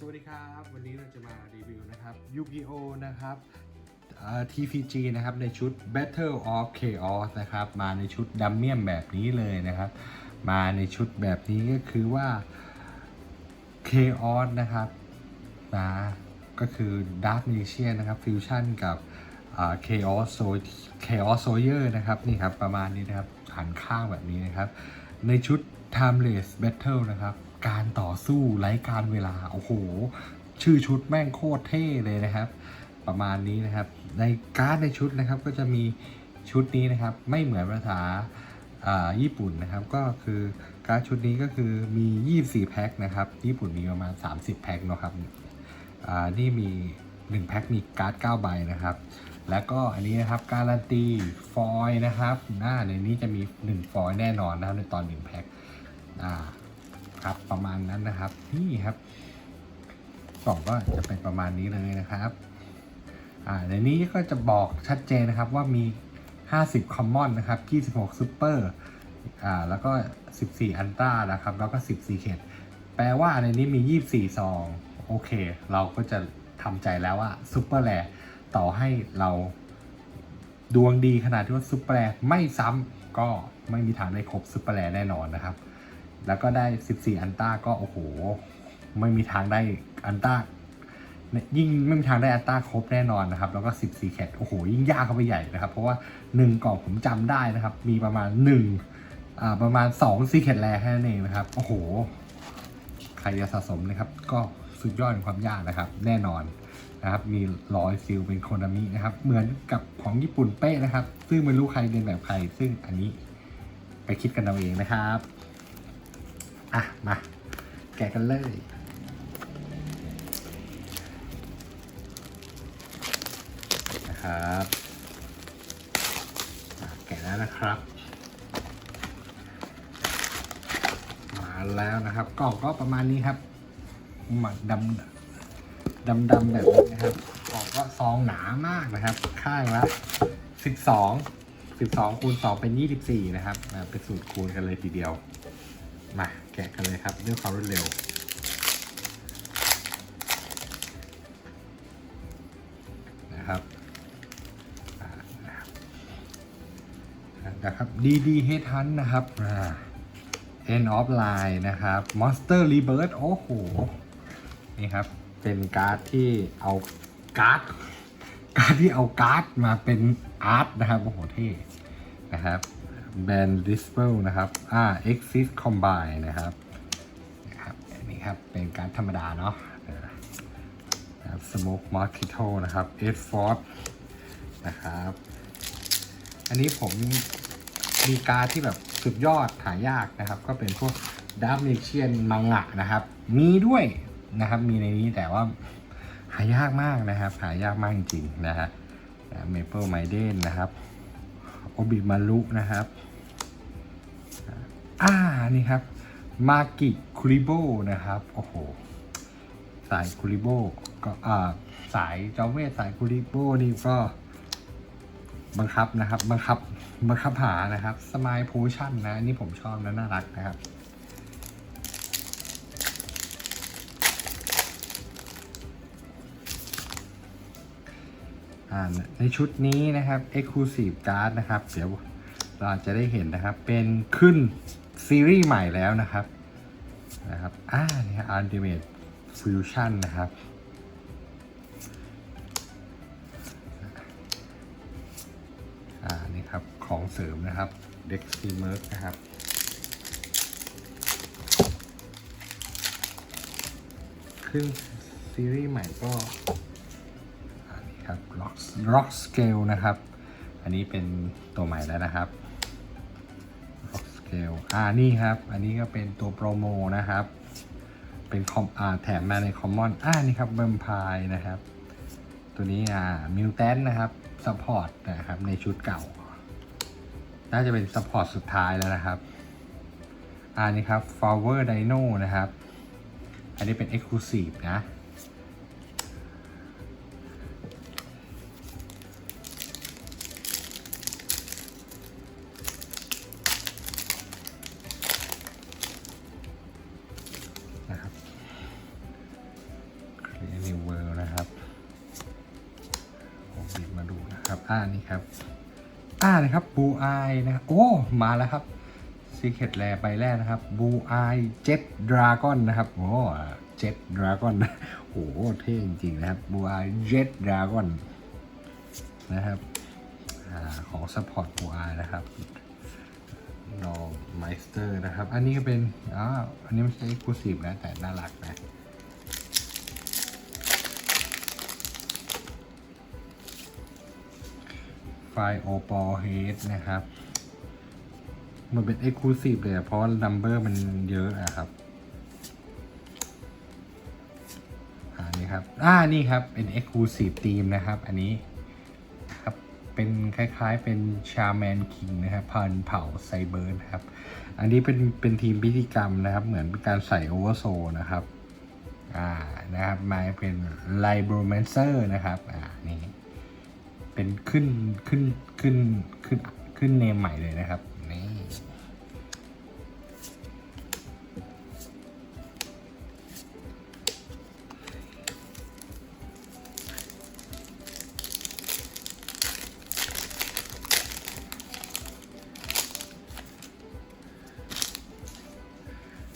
สวัสดีครับ วันนี้เราจะมารีวิวนะครับยูกิโอนะครับ TPG นะครับในชุด Battle of Chaos นะครับ มาในชุดดัมเมียมแบบนี้เลยนะครับ มาในชุดแบบนี้ก็คือว่า Chaos นะครับนะก็คือ Dark Magician นะครับฟิวชั่นกับ Chaos So Chaos Soldier นะครับนี่ครับประมาณนี้นะครับหันข้างแบบนี้นะครับ ในชุด Timeless Battle นะครับ การต่อสู้ไร้การเวลา โอ้โห ชื่อชุดแม่งโคตรเท่เลยนะครับ ประมาณนี้นะครับ ในการ์ดในชุดนะครับก็จะมีชุดนี้นะครับ ไม่เหมือนภาษาอ่าญี่ปุ่นนะครับ ก็คือการ์ดชุดนี้ก็คือมี 24 แพ็คนะครับ ญี่ปุ่นมีประมาณ 30 แพ็คเนะครับอ่านี่มี 1 แพ็คมีการ์ด9ใบนะครับ แล้วก็อันนี้นะครับการันตีฟอยล์นะครับหน้าในนี้จะมี 1 ฟอยล์แน่นอนนะครับในตอน 1 แพ็คอ่า ครับประมาณนั้นนะครับนี่ครับกล่องก็จะเป็นประมาณนี้เลยนะครับอ่าในนี้ก็จะบอกชัดเจนนะครับว่ามี 50 common นะครับ 26 super อ่าแล้วก็ 14 ultra นะครับ แล้วก็10 secret แปลว่าในนี้มี 24 ซอง โอเค เราก็จะทำใจแล้วว่า super rare ต่อให้เราดวงดีขนาดที่ว่า super rare ไม่ซ้ำก็ไม่มีทางได้ครบ super rare แน่นอนนะครับ แล้วก็ได้ 14 อันต้าก็โอ้โห ไม่มีทางได้อันต้ายิ่งไม่มีทางได้อันต้าครบแน่นอนนะครับ แล้วก็ 14แคทโอ้โห ยิ่งยากเข้าไปใหญ่นะครับ เพราะว่า 1กล่องผมจำได้นะครับ มีประมาณ1อ่าประมาณ2ซีเคทแรแค่นั้นเองนะครับ โอ้โห ใครจะสะสมนะครับ ก็สุดยอดในความยากนะครับ แน่นอนนะครับ มีร้อยซิลเป็นโคนามินะครับ เหมือนกับของญี่ปุ่นเป๊ะนะครับ ซึ่งไม่รู้ใครเรียนแบบใคร ซึ่งอันนี้ไปคิดกันเอาเองนะครับ อะ มา แกะกันเลย นะครับ แกะแล้วนะครับ มาแล้วนะครับกล่องก็ประมาณนี้ครับ หมักดำดำดำแบบนี้นะครับกล่องก็ซองหนามากนะครับ ข้างละสิบสองสิบสองคูณสองเป็นยี่สิบสี่นะครับ เป็นสูตรคูณกันเลยทีเดียว มาแกะกันเลยครับด้วยความรวดเร็ว นะครับนะครับดีดีเฮทันนะครับอ่า End of Line นะครับ Monster Rebirth โอ้โห นี่ครับ เป็นการ์ดที่เอาการ์ด การ์ดที่เอาการ์ดมาเป็นอาร์ตนะครับ โอ้โหเท่นะครับ แบนดิสเ l ลนะครับอ่า Exit Combine นะครับนะครับ อันนี้ครับ เป็นการธรรมดาเนาะนะครับ Smoke Mosquito นะครับ e d f o r d นะครับ อันนี้ผมมีการที่แบบสุดยอดหายากนะครับ ก็เป็นพวกด a r k m a g i a n มังงะนะครับ มีด้วยนะครับ มีในนี้แต่ว่าหายากมากนะครับ หายากมากจริงๆนะฮะเมเปิลไมเดนนะครับ โอบิมารุนะครับ อ่านี่ครับมากิคุริโบนะครับโอ้โหสายคุริโบก็อ่าสายจอมเวทสายคุริโบนี่ก็บังคับนะครับบังคับบังคับหานะครับสมายโพชั่นนะนี่ผมชอบนะน่ารักนะครับในชุดนี้นะครับ Exclusive Card นะครับ เดี๋ยวเราจะได้เห็นนะครับ เป็นขึ้น ซีรีส์ใหม่แล้วนะครับนะครับอ่านี่ครับ Ultimate Fusion นะครับ อ่า นี่ครับ ของเสริมนะครับ d e x t i m e r นะครับ ขึ้นซีรีส์ใหม่ก็อันนี้ครับ Rock Rock Scale นะครับ อันนี้เป็นตัวใหม่แล้วนะครับ อ่านี่ครับ อันนี้ก็เป็นตัวโปรโมนะครับ เป็นคอมอ่าแถมมาในคอมมอนอ่านี่ครับแวมพร์นะครับ ตัวนี้อ่ามิวแทนนะครับซัพพอร์ตนะครับในชุดเก่า น่าจะเป็นซัพพอร์ตสุดท้ายแล้วนะครับอ่านี่ครับ Flower Dino นะครับ อันนี้เป็น Exclusive นะ อ่านะครับบูไอนะครับโอ้ มาแล้วครับซีเคทแลใบแรกนะครับบูไอเจ็ดดราก้อนนะครับโอ้เจ็ดดราก้อนโอ้เท่จริงๆนะครับบูไอเจ็ดดราก้อนนะครับอของซัพพอร์ตบูไอนะครับนอไมสเตอร์นะครับ อันนี้ก็เป็นอ้าวอันนี้ไม่ใช่ exclusive นะแต่น่ารักนะ ล์โอปอเฮดนะครับ มันเป็น Exclusive เลยเพราะว่า number มันเยอะอะครับอ่านี่ครับ อ่า นี่ครับ เป็น Exclusive Team นะครับ อันนี้ครับ เป็นคล้ายๆ เป็นชาแมนคิงนะครับพันเผ่าไซเบอร์นะครับ อันนี้เป็น เป็นทีมพิธีกรรมนะครับ เหมือนเป็นการใส่โอเวอร์โซนะครับ อ่า นะครับ มาเป็นไลโบรแมนเซอร์นะครับ อ่า นี่ เป็นขึ้นขึ้นขึ้นขึ้นขึ้นเนมใหม่เลยนะครับนี่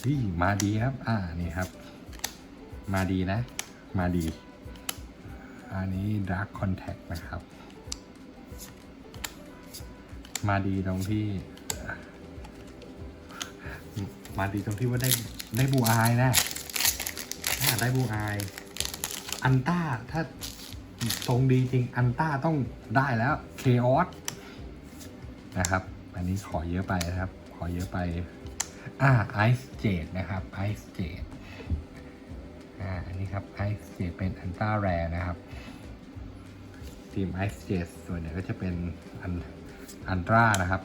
นี่มาดีครับ อ่า นี่ครับ มาดีนะ มาดี อันนี้ Dark Contact นะครับ มาดีตรงที่ มาดีตรงที่ว่าได้ได้บูอายนะอ่าได้บูอาย อันต้าถ้าทรงดีจริง อันต้าต้องได้แล้วเคออสนะครับ อันนี้ขอเยอะไปนะครับ ขอเยอะไป อ่าไอซ์เจดนะครับไอซ์เจดอ่าอันนี้ครับไอซ์เจดเป็นอันต้าแรนะครับทีมไอซ์เจดส่วนใหญ่ก็จะเป็นอัน อันตรานะครับ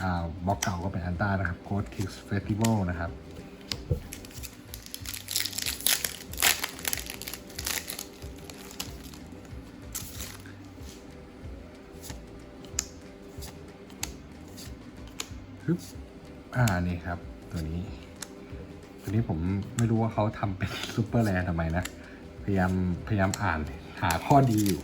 อ่าบล็อกเก่าก็เป็นอันตรานะครับโค้ดคิกส์เฟสติวัลนะครับฮึบอ่า นี่ครับ ตัวนี้ ตัวนี้ผมไม่รู้ว่าเขาทำเป็นซูเปอร์แลนทำไมนะ พยายาม พยายามอ่านหาข้อดีอยู่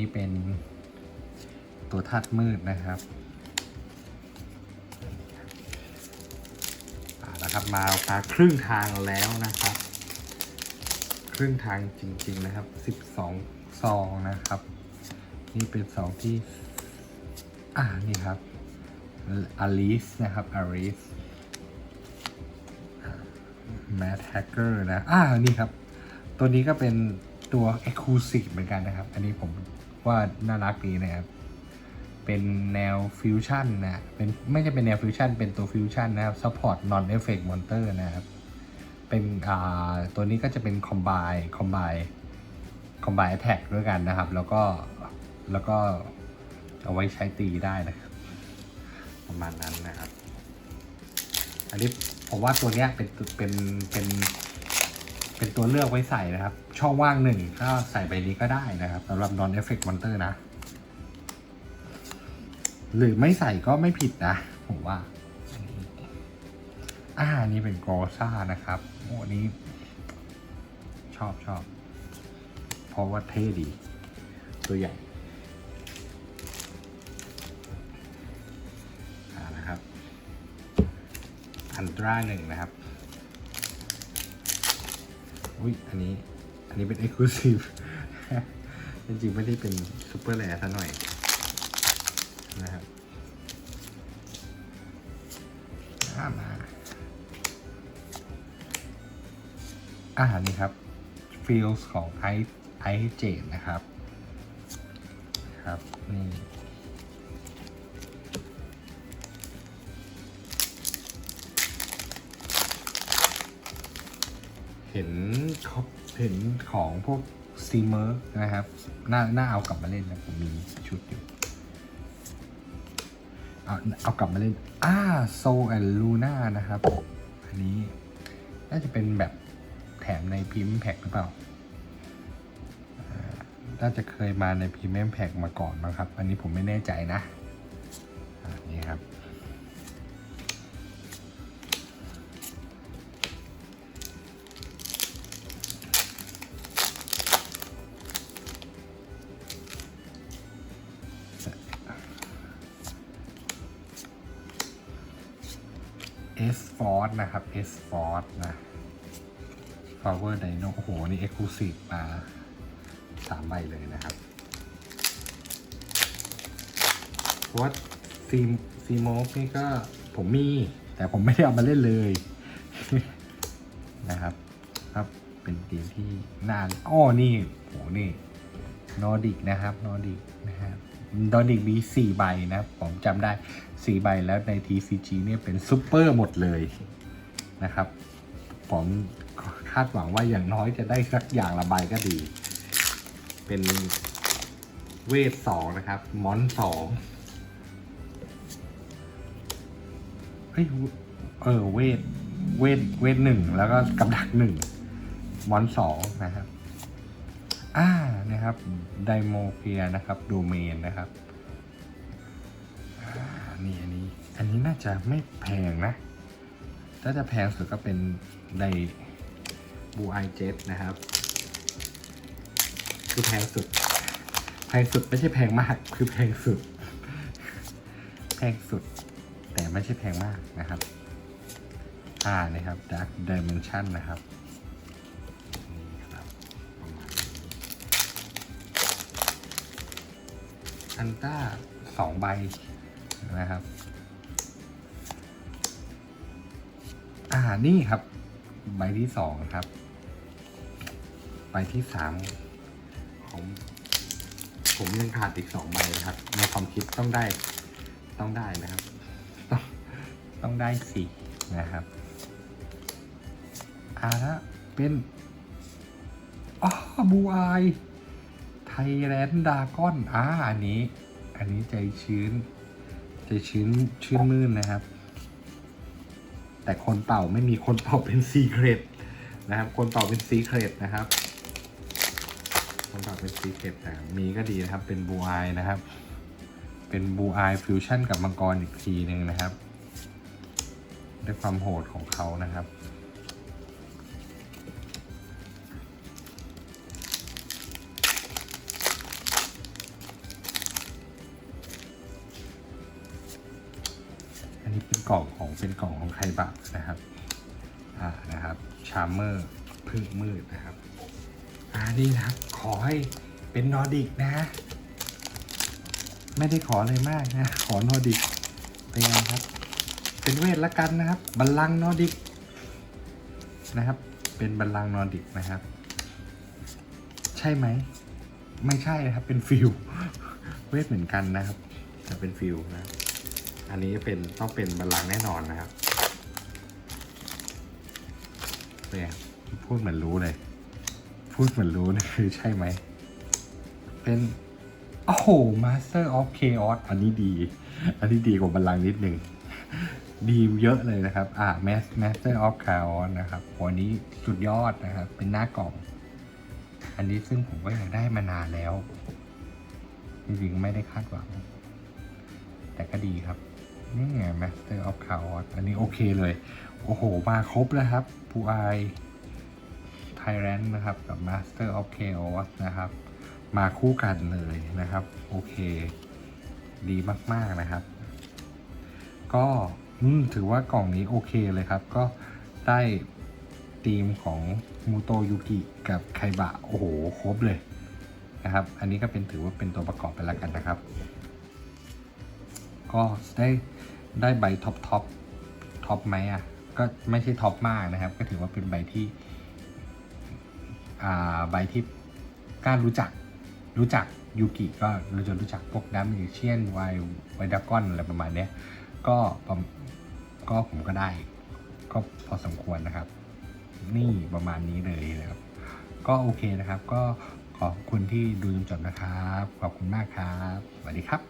นี้เป็นตัวธาตุมืดนะครับอ่าแล้วครับมามาครึ่งทางแล้วนะครับ ครึ่งทางจริงๆนะครับ 12 ซองนะครับ นี่เป็นซองที่ อ่านี่ครับอลิสนะครับอลิสแมทแฮกเกอร์นะ อ่า นี่ครับ ตัวนี้ก็เป็นตัว Exclusive เหมือนกันนะครับ อันนี้ผม ว่าน่ารักดีนะครับ เป็นแนวฟิวชั่นนะเป็นไม่ใช่เป็นแนวฟิวชั่นเป็นตัวฟิวชั่นนะครับ Support Non Effect Monster นะครับ เป็นอ่าตัวนี้ก็จะเป็น Combine Combine Combine Attack ด้วยกันนะครับ แล้วก็แล้วก็เอาไว้ใช้ตีได้นะครับ ประมาณนั้นนะครับ อันนี้ผมว่าตัวเนี้ยเป็นเป็นเป็น เป็นตัวเลือกไว้ใส่นะครับ ช่องว่างหนึ่งก็ใส่ใบนี้ก็ได้นะครับสำหรับ non effect monster นะ หรือไม่ใส่ก็ไม่ผิดนะ ผมว่าอ่านี่เป็นโกซ่านะครับโอ้นี้ ชอบชอบเพราะว่าเท่ดี ตัวใหญ่อ่านะครับ อันตราหนึ่งนะครับ อุ้ยอันนี้ อันนี้เป็น Exclusive จริงๆไม่ได้เป็นซูเปอร์แรซะหน่อยนะครับอ่ามาอาหารนี้ครับ Feels ของไอไอเจนนะครับ ครับ นี่ เห็นเขาเห็นของพวกซีเมอร์นะครับ น่า น่าเอากลับมาเล่นนะ ผมมีชุดอยู่ เอา เอากลับมาเล่น อ่าโซแอนลูน่านะครับ อันนี้ น่าจะเป็นแบบแถมในพิมพ์แพ็คหรือเปล่า น่าจะเคยมาในพรีเมียมแพ็กมาก่อนมั้งครับ อันนี้ผมไม่แน่ใจนะ นี่ครับ S Force นะครับ S Force นะ Power Dino โอ้โห นี่ Exclusive มาสามใบเลยนะครับเพราะว่าซีมซีโมกนี่ก็ผมมี แต่ผมไม่ได้เอามาเล่นเลย นะครับ ครับเป็นทีมที่น่าอ้อนี่โหนี่นอร์ดิกนะครับนอร์ดิกนะครับ นอร์ดิกมีสี่ใบนะครับผมจำได้สี่ใบแล้วใน TCG เนี่ยเป็นซูเปอร์หมดเลยนะครับ ผมคาดหวังว่าอย่างน้อยจะได้สักอย่างละใบก็ดี เป็นเวทสองนะครับมอนสองเฮ้ยเออเวทเวทเวทหนึ่งแล้วก็กับดักหนึ่งมอนสองนะครับ อ่านะครับไดโมเฟียนะครับโดเมนนะครับนี่อันนี้อันนี้น่าจะไม่แพงนะ ถ้าจะแพงสุดก็เป็นไดบูไอเจ็ตนะครับ คือแพงสุด แพงสุดไม่ใช่แพงมาก คือแพงสุด แพงสุด แต่ไม่ใช่แพงมากนะครับ อ่านะครับ Dark Dimension นะครับ อันต้าสองใบนะครับ อ่านี่ครับ ใบที่สองครับ ใบที่สามของผมยังขาดอีกสองใบนะครับ ในความคิดต้องได้ต้องได้นะครับ ต้องต้องได้สี่นะครับอ่าละเป็นอ๋อบูไอ ไทยแลนด์ดากอนอ่าอันนี้ อันนี้ใจชื้น ใจชื้นชื่นมื่นนะครับ แต่คนเป่าไม่มีคนเป่าเป็นซีเครตนะครับ คนเป่าเป็นซีเครตนะครับ คนเป่าเป็นซีเครตนะมีก็ดีนะครับ เป็นบูไอนะครับ เป็นบูไอฟิวชั่นกับมังกรอีกทีหนึ่งนะครับ ด้วยความโหดของเขานะครับ กล่องของเป็นกล่องของไคบะนะครับอ่านะครับชาร์เมอร์พึ่งมืดนะครับอ่านี่นะครับขอให้เป็นนอร์ดิกนะไม่ได้ขออะไรมากนะขอนอร์ดิกเป็นไงครับ เป็นเวทละกันนะครับบัลลังก์นอร์ดิกนะครับ เป็นบัลลังก์นอร์ดิกนะครับ ใช่ไหมไม่ใช่นะครับเป็นฟิลเวทเหมือนกันนะครับแต่เป็นฟิลนะครับ อันนี้เป็นต้องเป็นบัลลังก์แน่นอนนะครับเนี่ยพูดเหมือนรู้เลย พูดเหมือนรู้นะคือใช่ไหม เป็น โอ้โห Master of Chaos อันนี้ดี อันนี้ดีกว่าบัลลังก์นิดหนึ่งดีเยอะเลยนะครับ อ่า Mas- Master of Chaos นะครับวันนี้สุดยอดนะครับ เป็นหน้ากล่อง อันนี้ซึ่งผมก็อยากได้มานานแล้ว จริงๆ ไม่ได้คาดหวัง แต่ก็ดีครับ นี่ไง Master of Chaos อันนี้โอเคเลย โอ้โห มาครบแล้วครับปูไอไทแรนนะครับ กับ Master of Chaos นะครับ มาคู่กันเลยนะครับ โอเค ดีมาก ๆ นะครับ ก็ถือว่ากล่องนี้โอเคเลยครับ ก็ได้ธีมของมูโตยุกิกับไคบะ โอ้โห ครบเลยนะครับ อันนี้ก็เป็นถือว่าเป็นตัวประกอบไปแล้วกันนะครับ ก็ได้ ได้ใบท็อปท็อปท็อปไหมอะก็ไม่ใช่ท็อปมากนะครับ ก็ถือว่าเป็นใบที่อ่าใบที่กล้ารู้จักรู้จักยูกิก็เราจะรู้จักพวกดัมมิเชียนไวไวดากอนอะไรประมาณเนี้ยก็ก็ผมก็ได้ ก็พอสมควรนะครับ นี่ประมาณนี้เลยนะครับ ก็โอเคนะครับ ก็ขอบคุณที่ดูจนจบนะครับ ขอบคุณมากครับ สวัสดีครับ